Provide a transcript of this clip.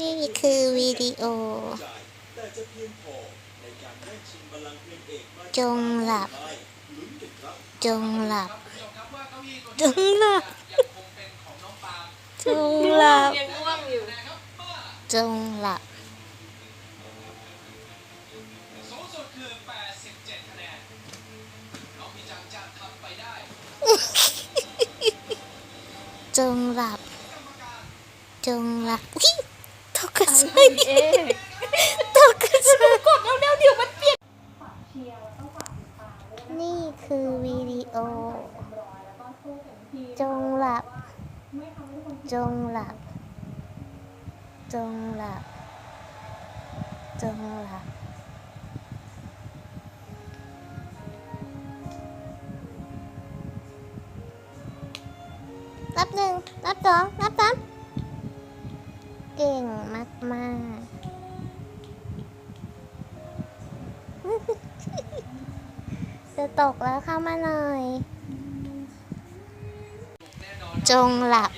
นี่คือวิดีโอ จงหลับ จงหลับ จงหลับ จงหลับ จงหลับจงหลับ จงหลับ อุ๊ยตกกระจายเอ๊ะตกระจกดเร็วๆเดี๋ยวมันเปลี่ยน นี่คือวิดีโอ จงหลับ จงหลับ จงหลับ จงหลับนับหนึ่งนับสองนับสาม ก่งมากๆ จะตกแล้วเข้ามาหน่อย จงหลับ